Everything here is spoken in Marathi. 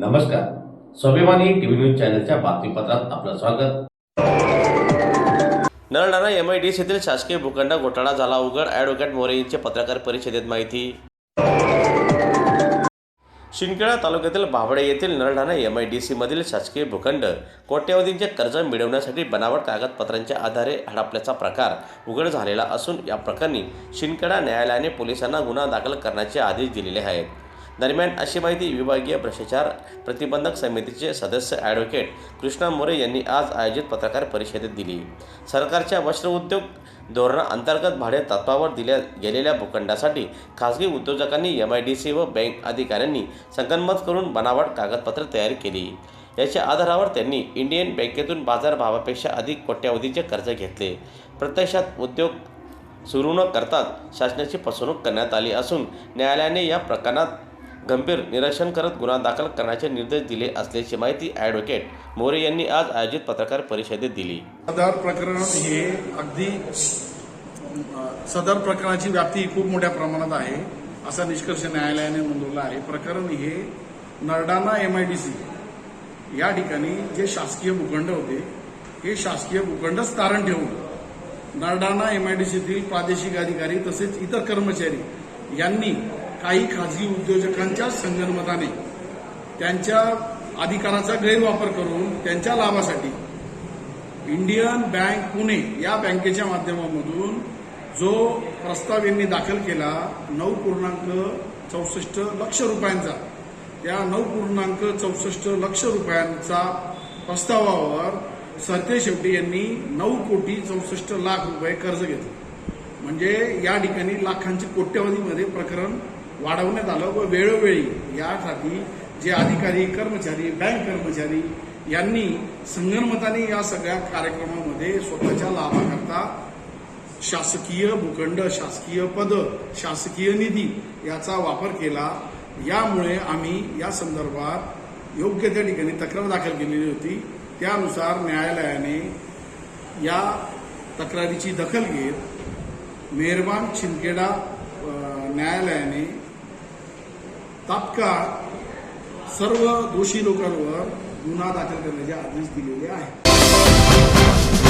नमस्कार. स्वाभिमानी टीव्ही न्यूज चॅनलच्या बातमीपत्रात आपलं स्वागत. नरडाणा एमआयडीसीतील शासकीय भूखंड घोटाळा झाला. उघड ॲडव्होकेट मोरे यांची पत्रकार परिषदेत माहिती. शिंदखेडा तालुक्यातील भावडे येथील नळडाणा एम आय डी सीमधील शासकीय भूखंड कोट्यवधींचे कर्ज मिळवण्यासाठी बनावट कागदपत्रांच्या आधारे हडपल्याचा प्रकार उघड झालेला असून या प्रकरणी शिंदखेडा न्यायालयाने पोलिसांना गुन्हा दाखल करण्याचे आदेश दिलेले आहेत. दरम्यान अशी माहिती विभागीय भ्रष्टाचार प्रतिबंधक समितीचे सदस्य ॲडव्होकेट कृष्णा मोरे यांनी आज आयोजित पत्रकार परिषदेत दिली. सरकारच्या वस्त्र उद्योग धोरणाअंतर्गत भाडे तत्वावर दिल्या गेलेल्या भूखंडासाठी खासगी उद्योजकांनी एम आय डी सी व बँक अधिकाऱ्यांनी संगनमत करून बनावट कागदपत्रे तयार केली. याच्या आधारावर त्यांनी इंडियन बँकेतून बाजारभावापेक्षा अधिक कोट्यावधीचे कर्ज घेतले. प्रत्यक्षात उद्योग सुरू न करताच शासनाची फसवणूक करण्यात आली असून न्यायालयाने या प्रकरणात गंभीर निरीक्षण करत गुन्हा दाखल करण्याचे निर्देश दिले असल्याची माहिती ॲडव्होकेट मोरे यांनी आज आयोजित पत्रकार परिषदेत दिली. सदर प्रकरण हे अगदी सदर प्रकरणाची व्याप्ती खूप मोठ्या प्रमाणात आहे असा निष्कर्ष न्यायालयाने नोंदवला आहे. प्रकरण हे नरडाणा एमआयडीसी या ठिकाणी जे शासकीय भूखंड होते हे शासकीय भूखंडच तारण ठेवून नरडाणा एमआयडीसीतील प्रादेशिक अधिकारी तसेच इतर कर्मचारी यांनी काही खाजगी उद्योजकांच्या संगनमताने त्यांच्या अधिकाराचा गैरवापर करून त्यांच्या लाभासाठी इंडियन बँक पुणे या बँकेच्या माध्यमामधून जो प्रस्ताव यांनी दाखल केला नऊ पूर्णांक चौसष्ट लक्ष रुपयांचा या नऊ पूर्णांक चौसष्ट लक्ष रुपयांचा प्रस्तावावर सरते शेवटी यांनी नऊ कोटी चौसष्ट लाख रुपये कर्ज घेतले. म्हणजे या ठिकाणी लाखांची कोट्यवधीमध्ये प्रकरण वाढवण्यात आलं व वेळोवेळी यासाठी जे अधिकारी कर्मचारी बँक कर्मचारी यांनी संगणमताने या सगळ्या कार्यक्रमामध्ये स्वतःच्या लाभाकरता शासकीय भूखंड शासकीय पद शासकीय निधी याचा वापर केला. यामुळे आम्ही या संदर्भात योग्य त्या ठिकाणी तक्रार दाखल केलेली होती. त्यानुसार न्यायालयाने या तक्रारीची दखल घेत मेहरबान छिंदखेडा न्यायालयाने तात्काळ सर्व दोषी लोकांवर गुन्हा दाखल करण्याचे आदेश दिलेले आहेत.